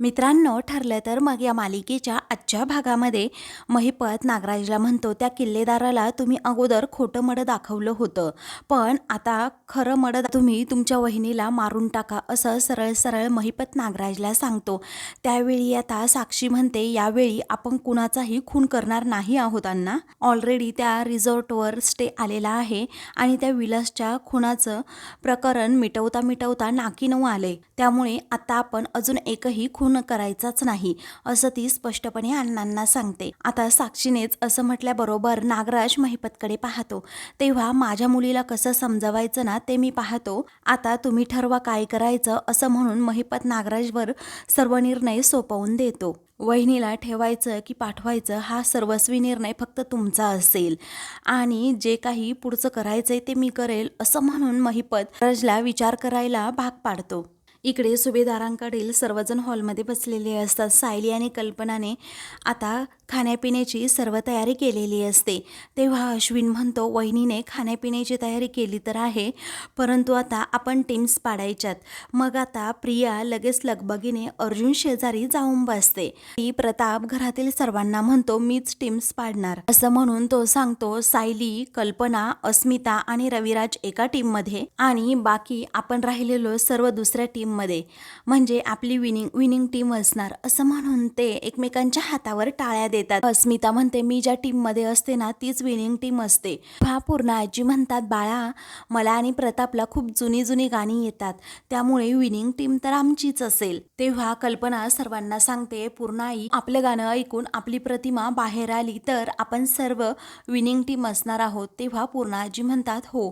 मित्रांनो ठरलं तर मग या मालिकेच्या आजच्या भागामध्ये महिपत नागराजला म्हणतो त्या किल्लेदाराला तुम्ही अगोदर खोटं मडं दाखवलं होतं पण आता खरं मडं तुम्ही तुमच्या वहिनीला मारून टाका असं सरळ सरळ महिपत नागराजला सांगतो. त्यावेळी आता साक्षी म्हणते यावेळी आपण कुणाचाही खून करणार नाही आहोत अण्णा. ऑलरेडी त्या रिझॉर्टवर स्टे आलेला आहे आणि त्या विलासच्या खुनाचं प्रकरण मिटवता मिटवता नाकी नऊ आले. त्यामुळे आता आपण अजून एकही खून करायचाच नाही असं ती स्पष्टपणे अण्णांना सांगते. आता साक्षीनेच असं म्हटल्याबरोबर नागराज महिपतकडे पाहतो. तेव्हा माझ्या मुलीला कसं समजवायचं ना ते मी पाहतो. आता तुम्ही ठरवा काय करायचं असं म्हणून महिपत नागराजवर सर्व निर्णय सोपवून देतो. वहिनीला ठेवायचं की पाठवायचं हा सर्वस्वी निर्णय फक्त तुमचा असेल. आणि जे काही पुढचं करायचंय ते मी करेल असं म्हणून महिपत रजला विचार करायला भाग पाडतो. इकडे सुभेदारांकडील सर्वजण हॉलमध्ये बसलेले असतात. सायली आणि कल्पनाने आता खाण्यापिण्याची सर्व तयारी केलेली असते. तेव्हा अश्विन म्हणतो वहिनीने खाण्यापिण्याची तयारी केली तर आहे परंतु आता आपण टीम्स पाडायच्यात. मग आता प्रिया लगेच लगबगीने अर्जुन शेजारी जाऊन बसते. ती प्रताप घरातील सर्वांना म्हणतो मीच टीम्स पाडणार. असं म्हणून तो सांगतो सायली कल्पना अस्मिता आणि रविराज एका टीममध्ये आणि बाकी आपण राहिलेलो सर्व दुसऱ्या टीम टीममध्ये म्हणजे आपली विनिंग विनिंग टीम असणार असं म्हणून ते एकमेकांच्या हातावर टाळ्या देतात. अस्मिता म्हणते मी ज्या टीममध्ये असते ना तीच विनिंग टीम असते. हा पूर्ण आजी म्हणतात बाळा मला आणि प्रतापला खूप जुनी जुनी गाणी येतात. त्यामुळे विनिंग टीम तर आमचीच असेल. तेव्हा कल्पना सर्वांना सांगते पूर्ण आई आपलं गाणं ऐकून आपली प्रतिमा बाहेर आली तर आपण सर्व विनिंग टीम असणार आहोत. तेव्हा पूर्ण आजी म्हणतात हो.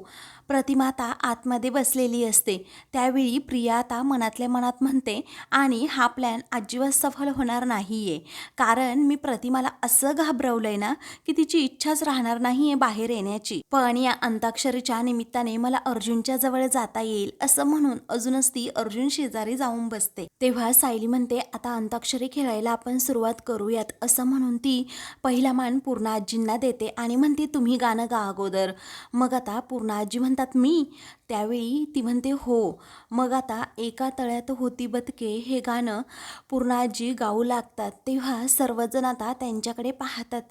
प्रतिमा आता आतमध्ये बसलेली असते. त्यावेळी प्रियाता मनातल्या मनात म्हणते आणि हा प्लॅन अजिबात सफल होणार नाहीये. कारण मी प्रतिमाला असं घाबरवलंय ना की तिची इच्छाच राहणार नाहीये बाहेर येण्याची. पण या अंताक्षरीच्या निमित्ताने मला अर्जुनच्या जवळ जाता येईल असं म्हणून अजूनच ती अर्जुन शेजारी जाऊन बसते. तेव्हा सायली म्हणते आता अंताक्षरी खेळायला आपण सुरुवात करूयात असं म्हणून ती पहिला मान पूर्ण आजींना देते आणि म्हणते तुम्ही गाणं गा अगोदर. मग आता पूर्ण आजी म्हणतात मी? त्यावेळी ती म्हणते हो. मग आता एका तळ्यात होती बदके हे गाणं पूर्णाजी गाऊ लागतात तेव्हा सर्वजण आता त्यांच्याकडे पाहतात.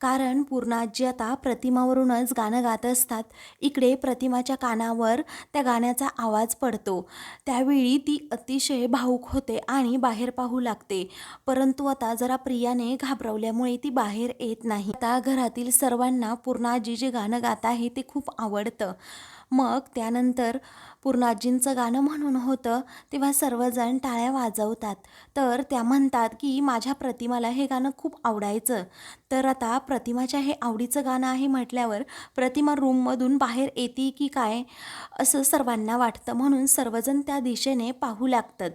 कारण पूर्णाजी आता प्रतिमावरूनच गाणं गात असतात. इकडे प्रतिमाच्या कानावर त्या गाण्याचा आवाज पडतो. त्यावेळी ती अतिशय भाऊक होते आणि बाहेर पाहू लागते. परंतु आता जरा प्रियाने घाबरवल्यामुळे ती बाहेर येत नाही. आता घरातील सर्वांना पूर्णाजी जे गाणं गात आहे ते खूप आवडतं. मग त्यानंतर पूर्णाजींचं गाणं म्हणून होतं तेव्हा सर्वजण टाळ्या वाजवतात. तर त्या म्हणतात की माझ्या प्रतिमाला हे गाणं खूप आवडायचं. तर आता प्रतिमाच्या हे आवडीचं गाणं आहे म्हटल्यावर प्रतिमा रूममधून बाहेर येते की काय असं सर्वांना वाटतं. म्हणून सर्वजण त्या दिशेने पाहू लागतात.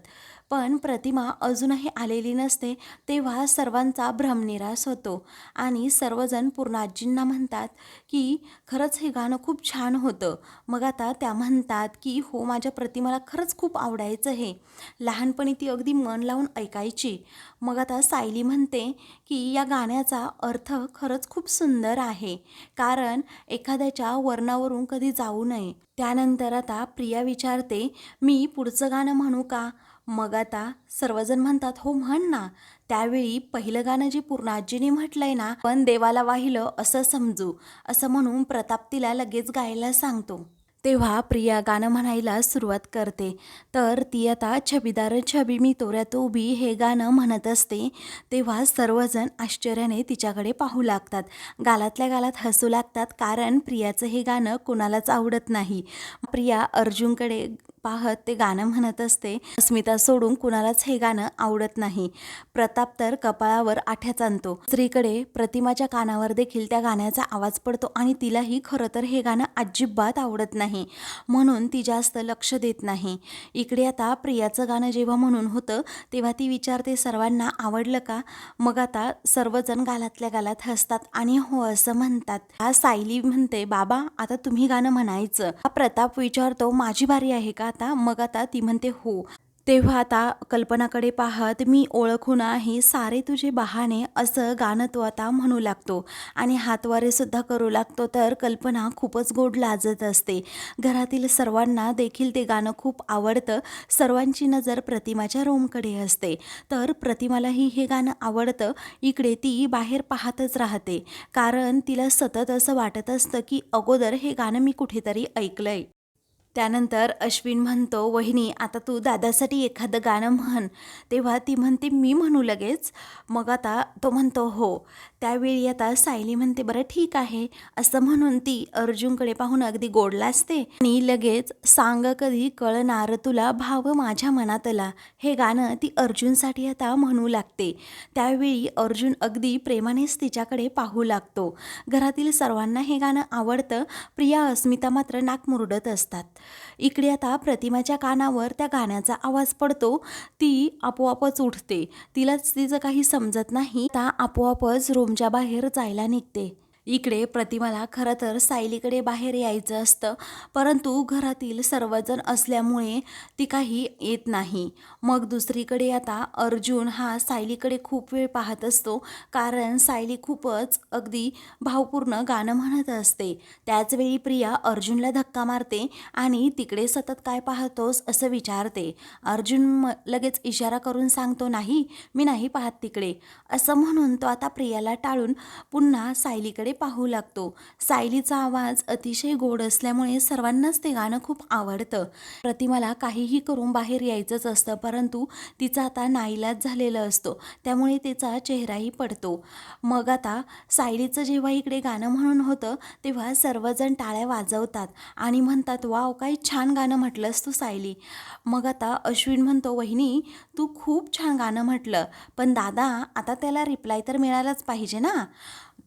पण प्रतिमा अजूनही आलेली नसते तेव्हा सर्वांचा भ्रमनिरास होतो. आणि सर्वजण पूर्णाजींना म्हणतात की खरंच हे गाणं खूप छान होतं. मग आता त्या म्हणतात की की हो माझ्या प्रतिमाला खरंच खूप आवडायचं हे. लहानपणी ती अगदी मन लावून ऐकायची. मग आता सायली म्हणते की या गाण्याचा अर्थ खरंच खूप सुंदर आहे. कारण एखाद्याच्या वर्णावरून कधी जाऊ नये. त्यानंतर आता प्रिया विचारते मी पुढचं गाणं म्हणू का? मग आता सर्वजण म्हणतात हो म्हण ना. त्यावेळी पहिलं गाणं जे पूर्णाजीने म्हटलंय ना पण देवाला वाहिलं असं समजू. असं म्हणून प्रताप तिला लगेच गायला सांगतो. तेव्हा प्रिया गाणं म्हणायला सुरुवात करते. तर ती आता छबीदार छबी मी तोऱ्यात उभी हे गाणं म्हणत असते. तेव्हा सर्वजण आश्चर्याने तिच्याकडे पाहू लागतात. गालातल्या गालात हसू लागतात कारण प्रियाचं हे गाणं कुणालाच आवडत नाही. प्रिया अर्जुनकडे पाहत ते गाणं म्हणत असते अस्मिता सोडून कुणालाच हे गाणं आवडत नाही. प्रताप तर कपाळावर आठ्याच आणतो. स्त्रीकडे प्रतिमाच्या कानावर देखील त्या गाण्याचा आवाज पडतो आणि तिलाही खरं तर हे गाणं अजिबात आवडत नाही म्हणून ती जास्त लक्ष देत नाही. इकडे आता प्रियाचं गाणं जेव्हा म्हणून होतं तेव्हा ती विचारते सर्वांना आवडलं का? मग आता सर्वजण गालातल्या गालात हसतात आणि हो असं म्हणतात. हा सायली म्हणते बाबा आता तुम्ही गाणं म्हणायचं. हा प्रताप विचारतो माझी बारी आहे का आता मग आता ती म्हणते हो. तेव्हा आता कल्पनाकडे पाहत मी ओळखून आहे सारे तुझे बहाणे असं गाणं तो आता म्हणू लागतो आणि हातवारेसुद्धा करू लागतो तर कल्पना खूपच गोड लाजत असते. घरातील सर्वांना देखील ते गाणं खूप आवडतं. सर्वांची नजर प्रतिमाच्या रोमकडे असते. तर प्रतिमालाही हे गाणं आवडतं. इकडे ती बाहेर पाहतच राहते. कारण तिला सतत असं वाटत असतं की अगोदर हे गाणं मी कुठेतरी ऐकलं आहे त्यानंतर अश्विन म्हणतो वहिनी आता तू दादासाठी एखादं गाणं म्हण. तेव्हा ती म्हणते मी म्हणू लगेच. मग आता तो म्हणतो हो. त्यावेळी आता सायली म्हणते बरं ठीक आहे. असं म्हणून ती अर्जुनकडे पाहून अगदी गोडला असते आणि लगेच सांग कधी कळणार तुला भाव माझ्या मनातला. हे गाणं ती अर्जुनसाठी आता म्हणू लागते. त्यावेळी अर्जुन अगदी प्रेमानेच तिच्याकडे पाहू लागतो. घरातील सर्वांना हे गाणं आवडतं. प्रिया अस्मिता मात्र नाक मुरडत असतात. इकडे आता प्रतिमाच्या कानावर त्या गाण्याचा आवाज पडतो. ती आपोआपच उठते. तिलाच तिचं काही समजत नाही. आता आपोआपच रूमच्या बाहेर जायला निघते. इकडे प्रतिमाला खरं तर सायलीकडे बाहेर यायचं असतं परंतु घरातील सर्वजण असल्यामुळे ती काही येत नाही. मग दुसरीकडे आता अर्जुन हा सायलीकडे खूप वेळ पाहत असतो कारण सायली खूपच अगदी भावपूर्ण गाणं म्हणत असते. त्याचवेळी प्रिया अर्जुनला धक्का मारते आणि तिकडे सतत काय पाहतोस असं विचारते. अर्जुन म लगेच इशारा करून सांगतो नाही मी नाही पाहत तिकडे. असं म्हणून तो आता प्रियाला टाळून पुन्हा सायलीकडे पाहू लागतो. सायलीचा आवाज अतिशय गोड असल्यामुळे सर्वांनाच ते गाणं खूप आवडतं. प्रतिमाला काहीही करून बाहेर यायचंच असतं परंतु तिचा आता नाईलाज झालेलं असतो. त्यामुळे तिचा चेहराही पडतो. मग आता सायलीचं जेव्हा इकडे गाणं म्हणून होतं तेव्हा सर्वजण टाळ्या वाजवतात आणि म्हणतात वाव काय छान गाणं म्हटलंस तू सायली. मग आता अश्विन म्हणतो वहिनी तू खूप छान गाणं म्हटलं पण दादा आता त्याला रिप्लाय तर मिळालाच पाहिजे ना?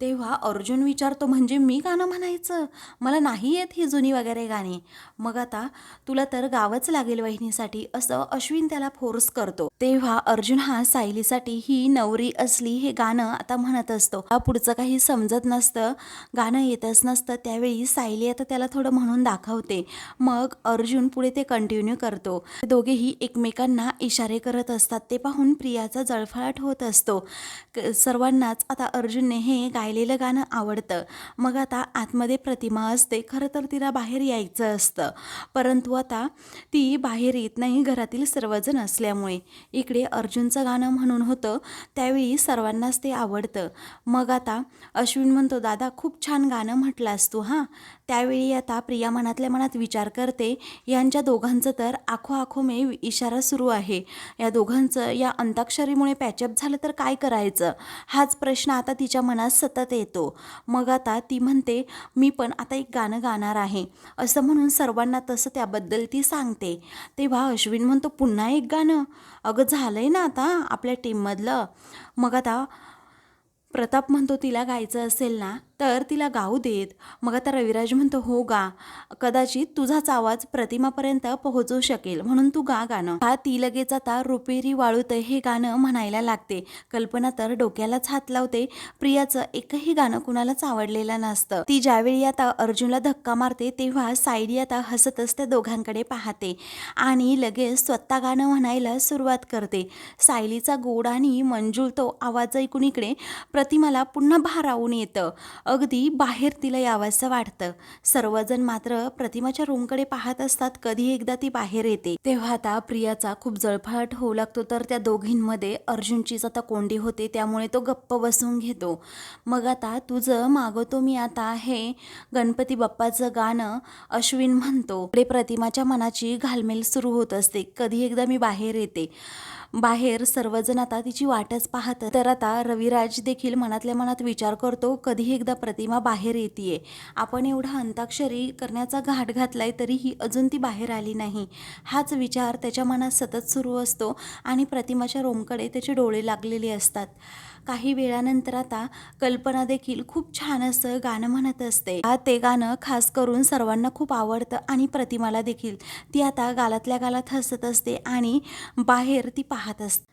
तेव्हा अर्जुन विचारतो म्हणजे मी गाणं म्हणायचं? मला नाही येत ही जुनी वगैरे गाणी. मग आता तुला तर गावंच लागेल वहिनीसाठी असं अश्विन त्याला फोर्स करतो. तेव्हा अर्जुन हा सायलीसाठी ही नवरी असली हे गाणं आता म्हणत असतो. हा पुढचं काही समजत नसतं गाणं येतच नसतं. त्यावेळी सायली आता त्याला थोडं म्हणून दाखवते. मग अर्जुन पुढे ते कंटिन्यू करतो. दोघेही एकमेकांना इशारे करत असतात. ते पाहून प्रियाचा जळफळाट होत असतो. सर्वांनाच आता अर्जुनने हे गायलेलं गाणं आवडतं. मग आता आतमध्ये प्रतिमा असते. खरं तर तिला बाहेर यायचं असतं. परंतु आता ती बाहेर येत नाही घरातील सर्वजण असल्यामुळे. इकडे अर्जुनचं गाणं म्हणून होतं त्यावेळी सर्वांनाच ते आवडतं. मग आता अश्विन म्हणतो दादा खूप छान गाणं म्हटलास तू हां? त्यावेळी आता प्रिया मनातल्या मनात विचार करते यांच्या दोघांचं तर आखो आखो मे इशारा सुरू आहे. या दोघांचं या अंताक्षरीमुळे पॅचअप झालं तर काय करायचं? हाच प्रश्न आता तिच्या मनात सतत येतो. मग आता ती म्हणते मी पण आता एक गाणं गाणार आहे. असं म्हणून सर्वांना तसं त्याबद्दल ती सांगते. तेव्हा अश्विन म्हणतो पुन्हा एक गाणं? अगं अगं झालं आहे ना आता आपल्या टीममधलं मग आता प्रताप म्हणतो तिला गायचं असेल ना तर तिला गाऊ देत. मग आता रविराज म्हणतो हो गा. कदाचित तुझाच आवाज प्रतिमापर्यंत पोहोचू शकेल. म्हणून तू गा गाणं. हा ती लगेच आता रुपेरी वाळूत हे गाणं म्हणायला लागते. कल्पना तर डोक्यालाच हात लावते. प्रियाचं एकही गाणं कुणालाच आवडलेलं नसतं. ती ज्यावेळी आता अर्जुनला धक्का मारते तेव्हा सायली आता हसतच त्या दोघांकडे पाहते आणि लगेच स्वतः गाणं म्हणायला सुरुवात करते. सायलीचा गोड आणि मंजूळ तो आवाज ऐकून इकडे प्रतिमाला पुन्हा भारावून येतं. अगदी बाहेर तिला यावंसं वाटतं. सर्वजण मात्र प्रतिमाच्या रूमकडे पाहत असतात कधी एकदा ती बाहेर येते. तेव्हा आता प्रियाचा खूप जळफळाट होऊ लागतो तर त्या दोघींमध्ये अर्जुनचीच आता कोंडी होते त्यामुळे तो गप्प बसून घेतो. मग आता तुझं मागवतो मी आता हे गणपती बाप्पाचं गाणं अश्विन म्हणतो. पुढे प्रतिमाच्या मनाची घालमेल सुरू होत असते कधी एकदा मी बाहेर येते. बाहेर सर्वजण आता तिची वाटच पाहत तर आता रविराज देखील मनातल्या मनात विचार करतो कधी एकदा प्रतिमा बाहेर येते आपण एवढा अंताक्षरी करण्याचा घाट घातलाय तरीही अजून ती बाहेर आली नाही. हाच विचार त्याच्या मनात सतत सुरू असतो आणि प्रतिमाच्या रोमकडे त्याचे डोळे लागलेले असतात. काही वेळानंतर आता कल्पना देखील खूप छान असं गाणं म्हणत असते. ते गाणं खास करून सर्वांना खूप आवडतं आणि प्रतिमाला देखील. ती आता गालातल्या गालात हसत असते आणि बाहेर ती पाहत असते.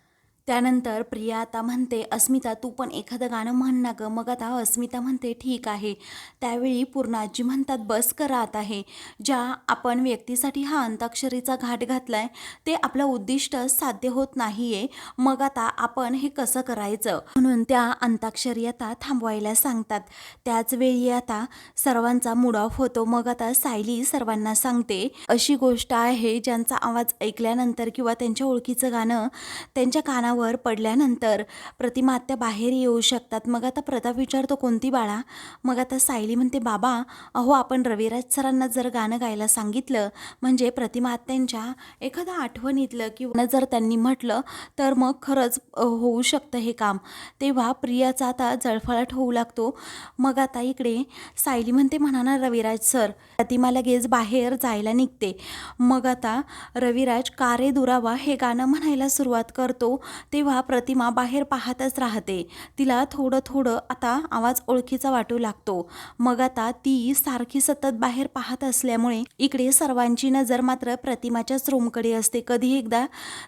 त्यानंतर प्रिया आता म्हणते अस्मिता तू पण एखादं गाणं म्हण ना गं. मग आता अस्मिता म्हणते ठीक आहे. त्यावेळी पूर्णाजी म्हणतात बस करा आता हे ज्या आपण व्यक्तीसाठी हा अंताक्षरीचा घाट घातला आहे ते आपलं उद्दिष्ट साध्य होत नाही आहे मग आता आपण हे कसं करायचं? म्हणून त्या अंताक्षरी आता थांबवायला सांगतात. त्याचवेळी आता सर्वांचा मूड ऑफ होतो. मग आता सायली सर्वांना सांगते अशी गोष्ट आहे ज्यांचा आवाज ऐकल्यानंतर किंवा त्यांच्या ओळखीचं गाणं त्यांच्या कानावर पडल्यानंतर प्रतिमा आत्या बाहेर येऊ शकतात. मग आता प्रताप विचारतो कोणती बाळा? मग आता सायली म्हणते बाबा अहो आपण रविराज सरांना जर गाणं गायला सांगितलं म्हणजे प्रतिमा आत्यांच्या एखाद्या आठवणीतलं किंवा जर त्यांनी म्हटलं तर मग खरंच होऊ शकतं हे काम. तेव्हा प्रियाचा आता जळफळाट होऊ लागतो. मग आता इकडे सायली म्हणते म्हणा ना रविराज सर प्रतिमा लगेच बाहेर जायला निघते. मग आता रविराज कारे दुरावा हे गाणं म्हणायला सुरुवात करतो. तेव्हा प्रतिमा बाहेर पाहतच राहते. तिला थोडं थोडं आता आवाज ओळखीचा वाटू लागतो. मग आता ती सारखी सतत बाहेर पाहत असल्यामुळे इकडे सर्वांची नजर मात्र प्रतिमाच्याच रूमकडे असते. कधी एकदा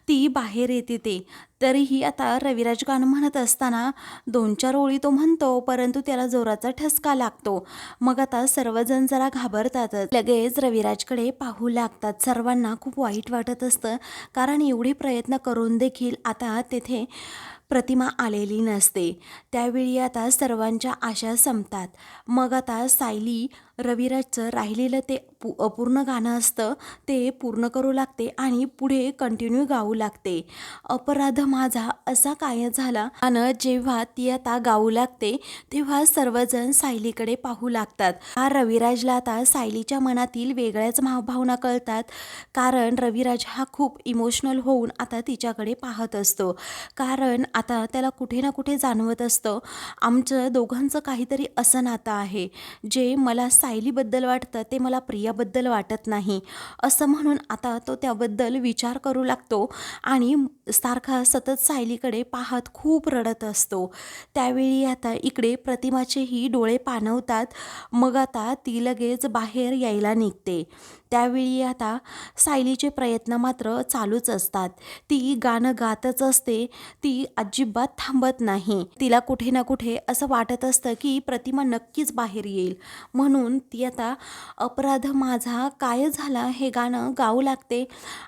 ती बाहेर येते ते. तरीही आता रविराज गाणं म्हणत असताना दोन चार ओळी तो म्हणतो परंतु त्याला जोराचा ठसका लागतो. मग आता सर्वजण जरा घाबरतातच. लगेच रविराजकडे पाहू लागतात. सर्वांना खूप वाईट वाटत असतं. कारण एवढे प्रयत्न करून देखील आता तेथे प्रतिमा आलेली नसते. त्यावेळी आता सर्वांच्या आशा संपतात. मग आता सायली रविराजचं राहिलेलं ते पु अपूर्ण गाणं असतं ते पूर्ण करू लागते आणि पुढे कंटिन्यू गाऊ लागते. अपराध माझा असा काय झाला. आणि जेव्हा ती आता गाऊ लागते तेव्हा सर्वजण सायलीकडे पाहू लागतात. हा रविराजला आता सायलीच्या मनातील वेगळ्याच भावभावना कळतात कारण रविराज हा खूप इमोशनल होऊन आता तिच्याकडे पाहत असतो. कारण आता त्याला कुठे ना कुठे जाणवत असतं आमचं दोघांचं काहीतरी असं नातं आहे जे मला सायलीबद्दल वाटतं ते मला प्रियाबद्दल वाटत नाही. असं म्हणून आता तो त्याबद्दल विचार करू लागतो आणि सारखा सतत सायलीकडे पाहत खूप रडत असतो. त्यावेळी आता इकडे प्रतिमाचेही डोळे पाणवतात मग आता ती लगेच बाहेर यायला निघते. त्यावेळी आता सायलीचे प्रयत्न मात्र चालूच असतात. ती गाणं गातच असते. ती अजिबात थांबत नाही. तिला कुठे ना कुठे असं वाटत असतं की प्रतिमा नक्कीच बाहेर येईल. म्हणून ती आता अपराध माझा काय झाला हे गाणं गाऊ लागते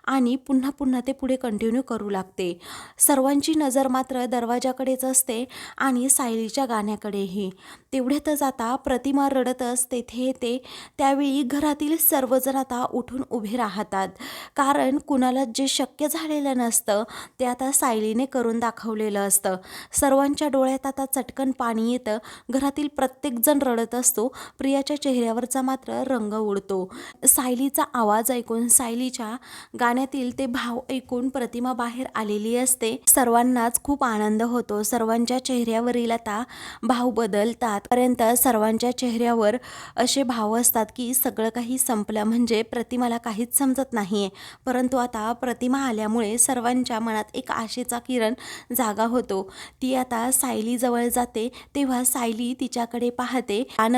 आणि पुन्हा पुन्हा ते पुढे कंटिन्यू करू लागते. सर्वांची नजर मात्र दरवाजाकडेच असते आणि सायलीच्या गाण्याकडेही. तेवढ्यातच आता प्रतिमा रडतच तेथे येते त्यावेळी घरातील सर्वजण आता उठून उभे राहतात. कारण कुणाला जे शक्य झालेलं नसतं ते आता सायलीने करून दाखवलेलं असतं. सर्वांच्या डोळ्यात आता चटकन पाणी येतं. घरातील प्रत्येकजण रडत असतो. प्रियाच्या चेहऱ्यावरचा मात्र रंग उडतो. सायलीचा आवाज ऐकून सायलीच्या गाण्यातील ते भाव ऐकून प्रतिमा बाहेर आलेली असते. सर्वांनाच खूप आनंद होतो. सर्वांच्या चेहऱ्यावरील आता भाव बदलतात. पर्यंत सर्वांच्या चेहऱ्यावर असे भाव असतात की सगळं काही संपलं. म्हणजे म्हणजे प्रतिमाला काहीच समजत नाही आहे परंतु आता प्रतिमा आल्यामुळे सर्वांच्या मनात एक आशेचा किरण जागा होतो. ती आता सायलीजवळ जाते. तेव्हा सायली तिच्याकडे पाहते. आणि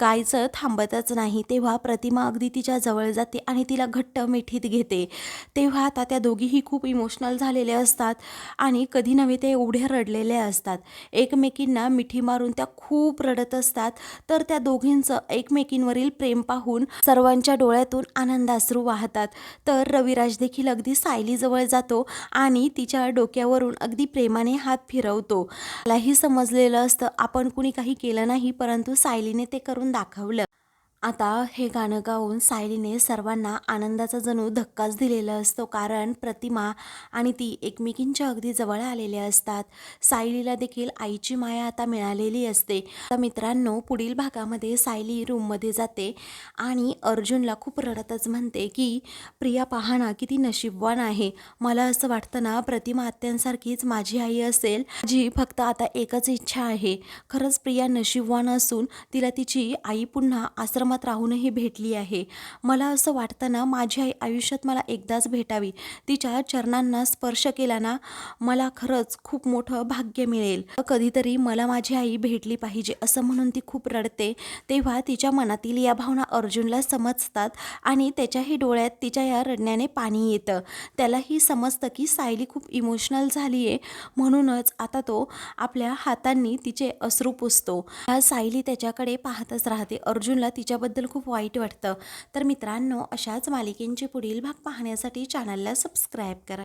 गायचं थांबतच नाही. तेव्हा प्रतिमा अगदी तिच्या जवळ जाते आणि तिला घट्ट मिठीत घेते. तेव्हा आता त्या दोघीही खूप इमोशनल झालेले असतात आणि कधी नव्हे ते एवढे रडलेले असतात. एकमेकींना मिठी मारून त्या खूप रडत असतात. तर त्या दोघींचं एकमेकींवरील प्रेम पाहून सर्वांच्या डोळ्यातून आनंदाश्रू वाहतात. तर रविराज देखील अगदी सायलीजवळ जातो आणि तिच्या डोक्यावरून अगदी प्रेमाने हात फिरवतो. मलाही समजलेलं असतं आपण कुणी काही केलं नाही परंतु सायलीने ते करून दाखवलं. आता हे गाणं गाऊन सायलीने सर्वांना आनंदाचा जणू धक्काच दिलेला असतो कारण प्रतिमा आणि ती एकमेकींच्या अगदी जवळ आलेल्या असतात. सायलीला देखील आईची माया आता मिळालेली असते. तर मित्रांनो पुढील भागामध्ये सायली रूममध्ये जाते आणि अर्जुनला खूप रडतच म्हणते की प्रिया पहा ना किती नशीबवान आहे. मला असं वाटतं ना प्रतिमा आत्यांसारखीच माझी आई असेल. जी फक्त आता एकच इच्छा आहे. खरंच प्रिया नशीबवान असून तिला तिची आई पुन्हा आश्रम आश्रमात राहूनही भेटली आहे. मला असं वाटतं ना माझी आई आयुष्यात मला एकदाच भेटावी. तिच्या चरणांना स्पर्श केला ना मला खरंच खूप मोठं भाग्य मिळेल. कधीतरी मला माझी आई भेटली पाहिजे असं म्हणून ती खूप रडते. तेव्हा तिच्या मनातील या भावना अर्जुनला समजतात आणि त्याच्याही डोळ्यात तिच्या या रडण्याने पाणी येतं. त्यालाही समजतं की सायली खूप इमोशनल झाली आहे म्हणूनच आता तो आपल्या हातांनी तिचे अश्रू पुसतो. सायली त्याच्याकडे पाहतच राहते. अर्जुनला तिच्या तिच्याबद्दल खूप वाईट वाटतं. तर मित्रांनो अशाच मालिकेंचे पुढील भाग पाहण्यासाठी चॅनलला सबस्क्राईब करा.